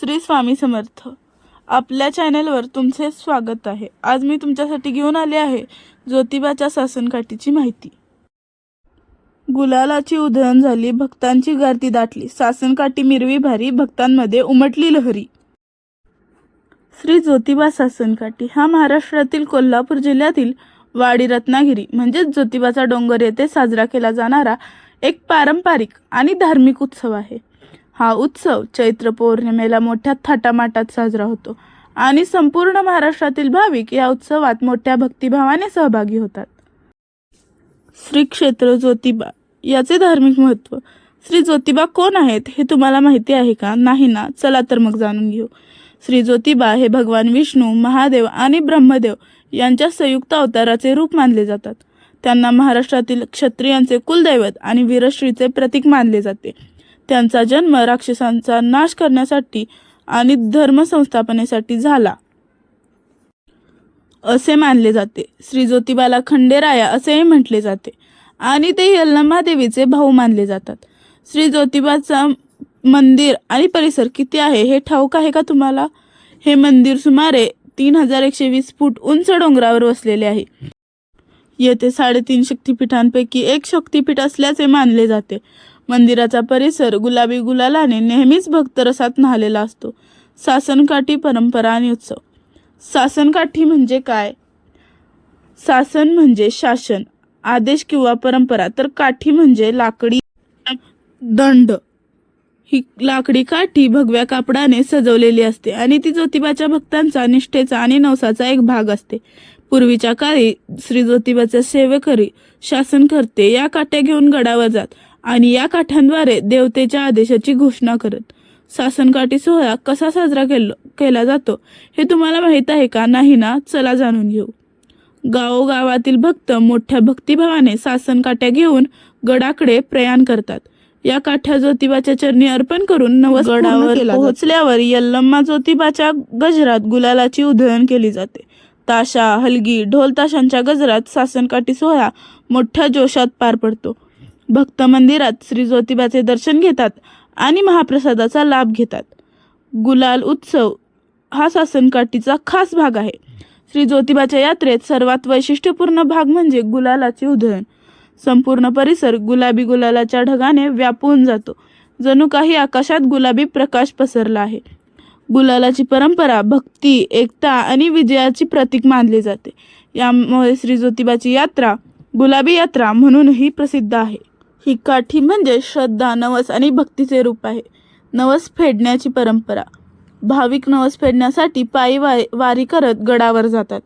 श्री स्वामी समर्थ. आपल्या चॅनलवर तुमचे स्वागत आहे. आज मी तुमच्यासाठी घेऊन आले आहे ज्योतिबाच्या सासनकाठीची माहिती. गुलालाची उधळण झाली भक्तांची गर्दी दाटली. सासनकाठी मिरवी भारी भक्तांमध्ये उमटली लहरी. श्री ज्योतिबा सासनकाठी हा महाराष्ट्रातील कोल्हापूर जिल्ह्यातील वाडी रत्नागिरी म्हणजेच ज्योतिबाचा डोंगर येथे साजरा केला जाणारा एक पारंपरिक आणि धार्मिक उत्सव आहे. हा उत्सव चैत्र पौर्णिमेला मोठ्या थाटामाटात साजरा होतो. आणि संपूर्ण महाराष्ट्रातील भाविक या उत्सवात मोठ्या भक्तिभावाने सहभागी होतात. श्री क्षेत्र ज्योतिबा याचे धार्मिक महत्त्व श्री ज्योतिबा कोण आहेत हे तुम्हाला माहिती आहे का? नाही ना? चला तर मग जाणून घेऊ. श्री ज्योतिबा हे भगवान विष्णू महादेव आणि ब्रह्मदेव यांच्या संयुक्त अवताराचे रूप मानले जातात. त्यांना महाराष्ट्रातील क्षत्रियांचे कुलदैवत आणि वीरश्रीचे प्रतीक मानले जाते. त्यांचा जन्म राक्षसांचा नाश करण्यासाठी आणि धर्म संस्थापनेसाठी झाला. असे मानले जाते. श्री ज्योतिबाला खंडेराया असेही म्हटले जाते आणि ते यल्लम्मा देवीचे भाऊ मानले जातात. श्री ज्योतिबाचा मंदिर आणि परिसर किती आहे हे ठाऊक आहे का तुम्हाला? हे मंदिर सुमारे तीन हजार एकशे वीस फूट उंच डोंगरावर वसलेले आहे. येथे साडेतीन शक्तिपीठांपैकी एक शक्तिपीठ असल्याचे मानले जाते. मंदिराचा परिसर गुलाबी गुलालाने नेहमीच भक्तरसात न्हालेला असतो. सासनकाठी परंपरा आणि उत्सव. सासनकाठी म्हणजे काय? सासन म्हणजे शासन. आदेश किंवा परंपरा तर काठी म्हणजे लाकडी दंड. ही लाकडी काठी भगव्या कापडाने सजवलेली असते आणि ती ज्योतिबाच्या भक्तांचा निष्ठेचा आणि नवसाचा एक भाग असते. पूर्वीच्या काळी श्री ज्योतिबाचे सेवेकरी शासनकर्ते या काठ्या घेऊन गडावर जात. आणि या काठ्यांद्वारे देवतेच्या आदेशाची घोषणा करत सासनकाठी सोहळा कसा साजरा केल केला जातो हे तुम्हाला माहीत आहे का? नाही ना? चला जाणून घेऊ. गावोगावातील भक्त मोठ्या भक्तिभावाने सासन काठ्या घेऊन गडाकडे प्रयाण करतात. या काठ्या ज्योतिबाच्या चरणी अर्पण करून नवस गडावर पोहोचल्यावर यल्लम्मा ज्योतिबाच्या गजरात गुलालाची उधळण केली जाते. ताशा हलगी ढोल ताशांच्या गजरात सासनकाठी सोहळा मोठ्या जोशात पार पडतो. भक्त मंदिरात श्री ज्योतिबाचे दर्शन घेतात आणि महाप्रसादाचा लाभ घेतात. गुलाल उत्सव हा सासनकाठीचा खास भाग आहे. श्री ज्योतिबाच्या यात्रेत सर्वात वैशिष्ट्यपूर्ण भाग म्हणजे गुलालाचे उधळण. संपूर्ण परिसर गुलाबी गुलालाच्या ढगाने व्यापून जातो. जणू काही आकाशात गुलाबी प्रकाश पसरला आहे. गुलालाची परंपरा भक्ती एकता आणि विजयाची प्रतीक मानली जाते. यामुळे श्री ज्योतिबाची यात्रा गुलाबी यात्रा म्हणूनही प्रसिद्ध आहे. ही काठी म्हणजे श्रद्धा नवस आणि भक्तीचे रूप आहे. नवस फेडण्याची परंपरा. भाविक नवस फेडण्यासाठी पायी वा वारी करत गडावर जातात.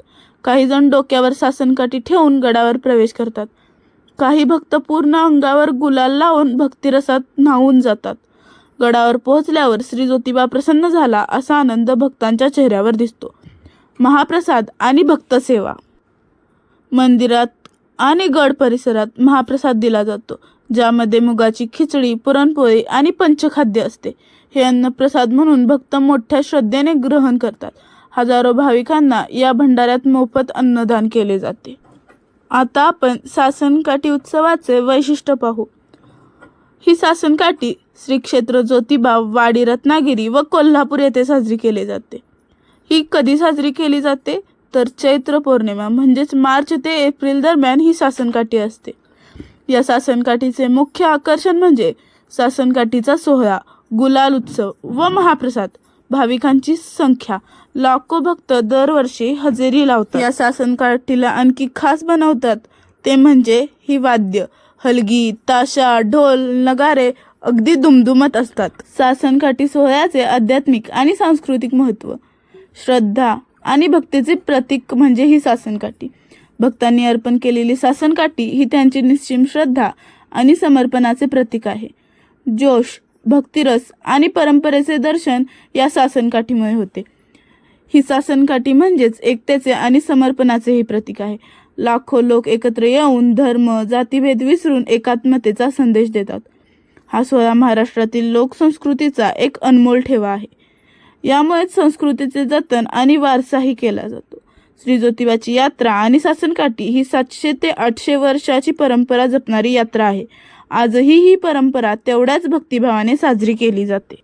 काही जण डोक्यावर सासनकाठी ठेवून गडावर प्रवेश करतात. काही भक्त पूर्ण अंगावर गुलाल लावून भक्तिरसात न्हावून जातात. गडावर पोहोचल्यावर श्री ज्योतिबा प्रसन्न झाला असा आनंद भक्तांच्या चेहऱ्यावर दिसतो. महाप्रसाद आणि भक्तसेवा मंदिरात आणि गड परिसरात महाप्रसाद दिला जातो. ज्यामध्ये मुगाची खिचडी पुरणपोळी आणि पंचखाद्य असते. हे अन्नप्रसाद म्हणून भक्त मोठ्या श्रद्धेने ग्रहण करतात. हजारो भाविकांना या भंडाऱ्यात मोफत अन्नदान केले जाते. आता आपण सासनकाठी उत्सवाचे वैशिष्ट्य पाहू. ही सासनकाठी श्री क्षेत्र ज्योतिबा वाडी रत्नागिरी व कोल्हापूर येथे साजरी केली जाते. ही कधी साजरी केली जाते? तर चैत्र पौर्णिमा म्हणजेच मार्च ते एप्रिल दरम्यान ही सासनकाठी असते. या सासनकाठीचे मुख्य आकर्षण म्हणजे सासनकाठीचा सोहळा गुलाल उत्सव व महाप्रसाद. भाविकांची संख्या. लाखो भक्त दरवर्षी हजेरी लावतात. या सासनकाठीला आणखी खास बनवतात ते म्हणजे ही वाद्य हलगी ताशा ढोल नगारे अगदी दुमदुमत असतात. सासनकाठी सोहळ्याचे आध्यात्मिक आणि सांस्कृतिक महत्त्व श्रद्धा आणि भक्तीचे प्रतीक म्हणजे ही सासनकाठी भक्तांनी अर्पण केलेली सासनकाठी ही त्यांची निश्चिम श्रद्धा आणि समर्पणाचे प्रतीक आहे. जोश भक्तिरस आणि परंपरेचे दर्शन या सासनकाठीमुळे होते. ही सासनकाठी म्हणजेच एकतेचे आणि समर्पणाचेही प्रतीक आहे. लाखो लोक एकत्र येऊन धर्म जातीभेद विसरून एकात्मतेचा संदेश देतात. हा सोहळा महाराष्ट्रातील लोकसंस्कृतीचा एक अनमोल ठेवा आहे. यामुळेच संस्कृतीचे जतन आणि वारसाही केला जातो. श्री ज्योतिबाची यात्रा आणि सासनकाठी ही सातशे ते आठशे वर्षाची परंपरा जपणारी यात्रा आहे. आजही ही परंपरा तेवढ्याच भक्तिभावाने साजरी केली जाते.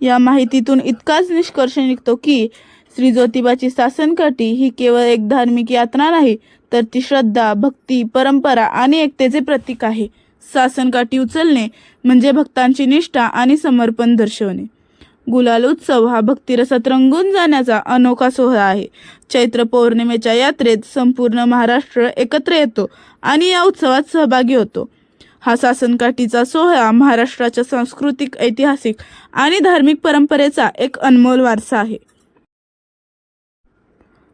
या माहितीतून इतकाच निष्कर्ष निघतो की श्री ज्योतिबाची सासनकाठी ही केवळ एक धार्मिक यात्रा नाही तर ती श्रद्धा भक्ती परंपरा आणि एकतेचे प्रतीक आहे. सासनकाठी उचलणे म्हणजे भक्तांची निष्ठा आणि समर्पण दर्शवणे. गुलाल उत्सव हा भक्तिरसात रंगून जाण्याचा अनोखा सोहळा आहे. चैत्र पौर्णिमेच्या यात्रेत संपूर्ण महाराष्ट्र एकत्र येतो आणि या उत्सवात सहभागी होतो. हा सासनकाठीचा सोहळा महाराष्ट्राच्या सांस्कृतिक ऐतिहासिक आणि धार्मिक परंपरेचा एक अनमोल वारसा आहे.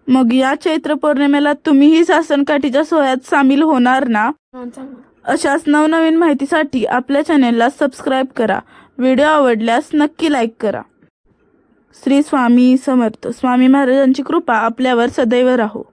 मग या चैत्र पौर्णिमेला तुम्हीही सासनकाठीच्या सोहळ्यात सामील होणार ना? अशाच नवनवीन माहितीसाठी आपल्या चॅनेलला सबस्क्राईब करा. व्हिडिओ आवडल्यास नक्की लाईक करा. श्री स्वामी समर्थ. स्वामी महाराजांची कृपा आपल्यावर सदैव राहो.